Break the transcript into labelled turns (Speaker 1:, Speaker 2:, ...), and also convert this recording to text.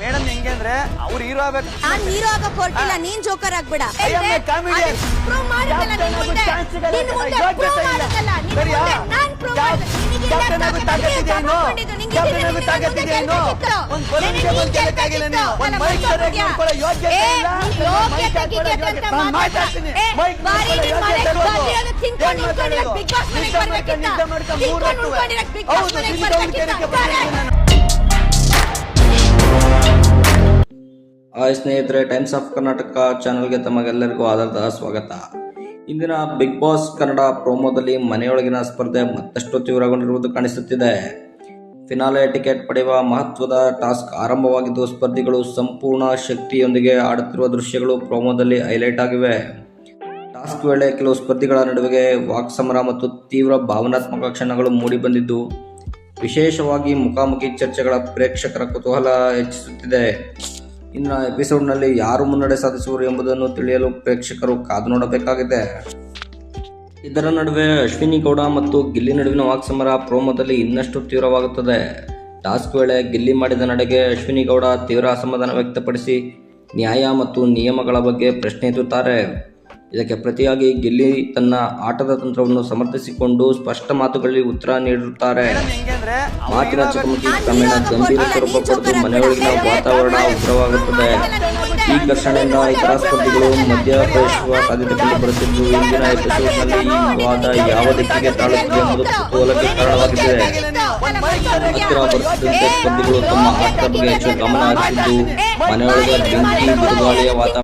Speaker 1: Madam ಹೆಂಗೆ ಅಂದ್ರೆ ಅವ್ರು ಹೀರೋ ಆಗ್ಬೇಕು
Speaker 2: ನಾನ್ ಹೀರೋ ಆಗಕ್ ಹೊರಟಿಲ್ಲ ನೀನ್ ಜೋಕರ್ ಆಗ್ಬೇಡ
Speaker 1: I am a comedian.
Speaker 2: Prove ಮಾಡಿದ್ದಲ್ಲ ನಿನ್ ಮುಂದೆ
Speaker 1: Chance ಸಿಗಲ್ಲ,
Speaker 2: ನಿನ್ ಮುಂದೆ
Speaker 1: ಯೋಗ್ಯತೆ
Speaker 2: ಪ್ರೂವ್
Speaker 1: ಇಲ್ಲ.
Speaker 2: ಮಾಡಿದ್ದಲ್ಲ ನಿನ್
Speaker 1: ಸರಿಯಾ?
Speaker 2: ಮುಂದೆ ನಾನ್ ಪ್ರೂವ್
Speaker 1: ಕ್ಯಾಪ್- ಕ್ಯಾಪ್ಟನ್ ಆಗೋ ತಾಕತ್ತಿದೆ ಏನು? ಕ್ಯಾಪ್ಟನ್ ಆಗೋ ತಾಕತ್ತಿದೆ ಏನು? ಒಂದ್ ಬಲೂನ್ಗೆ ಬಂದ್ ಗೆಲ್ಲಕ್ಕಾಗಿಲ್ಲ ನೀವು. ಒಂದ್ ಮೈಕ್ ಸರಿಯಾಗಿ ಹಿಡ್ಕೊಳ್ಳೋ ಯೋಗ್ಯತೆ ಇಲ್ಲ. ಮೈಕ್ ಹಾಕೊಳ್ಳೋ ಯೋಗ್ಯತೆ. ನಾನ್ ಮಾತಾಡ್ತೀನಿ. ಮೈಕ್ ಹಿಡ್ಕೊಳ್ಳೋ ಯೋಗ್ಯತೆ ಇರೋದು. ಏನ್ ಮಾತಾಡೋದು? ನಿದ್ದೆ ಮಾಡ್ಕೊಂಡು, ನಿದ್ದೆ ಮಾಡ್ಕೊಂಡು ಮೂರ್ ಹೊತ್ತುವೆ. ಹೌದು, ನಿದ್ದೆ ಹುಡುಕಿಯರಿಗೆ ಬಂದಿದ್ದೀನಿ
Speaker 3: ಹಾಯ್ ಸ್ನೇಹಿತರೆ ಟೈಮ್ಸ್ ಆಫ್ ಕರ್ನಾಟಕ ಚಾನಲ್ಗೆ ತಮಗೆಲ್ಲರಿಗೂ ಆಧಾರದ ಸ್ವಾಗತ. ಇಂದಿನ ಬಿಗ್ ಬಾಸ್ ಕನ್ನಡ ಪ್ರೋಮೋದಲ್ಲಿ ಮನೆಯೊಳಗಿನ ಸ್ಪರ್ಧೆ ಮತ್ತಷ್ಟು ತೀವ್ರಗೊಂಡಿರುವುದು ಕಾಣಿಸುತ್ತಿದೆ. ಫಿನಾಲೆ ಟಿಕೆಟ್ ಪಡೆಯುವ ಮಹತ್ವದ ಟಾಸ್ಕ್ ಆರಂಭವಾಗಿದ್ದು, ಸ್ಪರ್ಧಿಗಳು ಸಂಪೂರ್ಣ ಶಕ್ತಿಯೊಂದಿಗೆ ಆಡುತ್ತಿರುವ ದೃಶ್ಯಗಳು ಪ್ರೋಮೋದಲ್ಲಿ ಹೈಲೈಟ್ ಆಗಿವೆ. ಟಾಸ್ಕ್ ವೇಳೆ ಕೆಲವು ಸ್ಪರ್ಧಿಗಳ ನಡುವೆ ವಾಕ್ಸಮರ ಮತ್ತು ತೀವ್ರ ಭಾವನಾತ್ಮಕ ಕ್ಷಣಗಳು ಮೂಡಿಬಂದಿದ್ದು ವಿಶೇಷವಾಗಿ ಮುಖಾಮುಖಿ ಚರ್ಚೆಗಳ ಪ್ರೇಕ್ಷಕರ ಕುತೂಹಲ ಹೆಚ್ಚಿಸುತ್ತಿದೆ. ಇನ್ನು ಎಪಿಸೋಡ್ನಲ್ಲಿ ಯಾರು ಮುನ್ನಡೆ ಸಾಧಿಸುವರು ಎಂಬುದನ್ನು ತಿಳಿಯಲು ಪ್ರೇಕ್ಷಕರು ಕಾದು ನೋಡಬೇಕಾಗಿದೆ. ಇದರ ನಡುವೆ ಅಶ್ವಿನಿ ಗೌಡ ಮತ್ತು ಗಿಲ್ಲಿ ನಡುವಿನ ವಾಕ್ಸಮರ ಪ್ರೋಮೋದಲ್ಲಿ ಇನ್ನಷ್ಟು ತೀವ್ರವಾಗುತ್ತದೆ. ಟಾಸ್ಕ್ ವೇಳೆ ಗಿಲ್ಲಿ ಮಾಡಿದ ನಡೆಗೆ ಅಶ್ವಿನಿ ಗೌಡ ತೀವ್ರ ಅಸಮಾಧಾನ ವ್ಯಕ್ತಪಡಿಸಿ ನ್ಯಾಯ ಮತ್ತು ನಿಯಮಗಳ ಬಗ್ಗೆ ಪ್ರಶ್ನೆ ಇದಕ್ಕೆ ಪ್ರತಿಯಾಗಿ ಗಿಲ್ಲಿ ತನ್ನ ಆಟದ ತಂತ್ರವನ್ನು ಸಮರ್ಥಿಸಿಕೊಂಡು ಸ್ಪಷ್ಟ ಮಾತುಗಳಲ್ಲಿ ಉತ್ತರ
Speaker 1: ನೀಡುತ್ತಾರೆ
Speaker 3: ಮಾತಿನ. ಚಕಮಕಿ ಕ್ರಮೇಣ ಗಂಭೀರ ಸ್ವರೂಪ ಪಡೆದು ಮನೆಯೊಳಗಿನ ವಾತಾವರಣ ಉಗ್ರವಾಗುತ್ತದೆ ಈ ಘರ್ಷಣೆಯಿಂದ ಇತರ ಸ್ಪರ್ಧಿಗಳು ಮಧ್ಯಪ್ರವೇಶಿಸುವ ಸಾಧ್ಯತೆ ಕಂಡುಬರುತ್ತಿದ್ದು ಇಂದಿನ ಎಪಿಸೋಡ್ನಲ್ಲಿ ಈ ವಾದ ಯಾವ ದಿಕ್ಕಿಗೆ ತಾಳುತ್ತದೆ ಎಂಬುದು ಕುತೂಹಲಕ್ಕೆ ಕಾರಣವಾಗಿದೆ ಹತ್ತಿರ ಬರುತ್ತಿದ್ದಂತೆ ಸ್ಪರ್ಧಿಗಳು ತಮ್ಮ ಆಟದ ಬಗ್ಗೆ ಹೆಚ್ಚು ಗಮನ ಹರಿಸಿದ್ದು ಮನೆಯೊಳಗೆ ಬೆಂಕಿ ಬಿರುಗಾಳಿಯ ವಾತಾವರಣ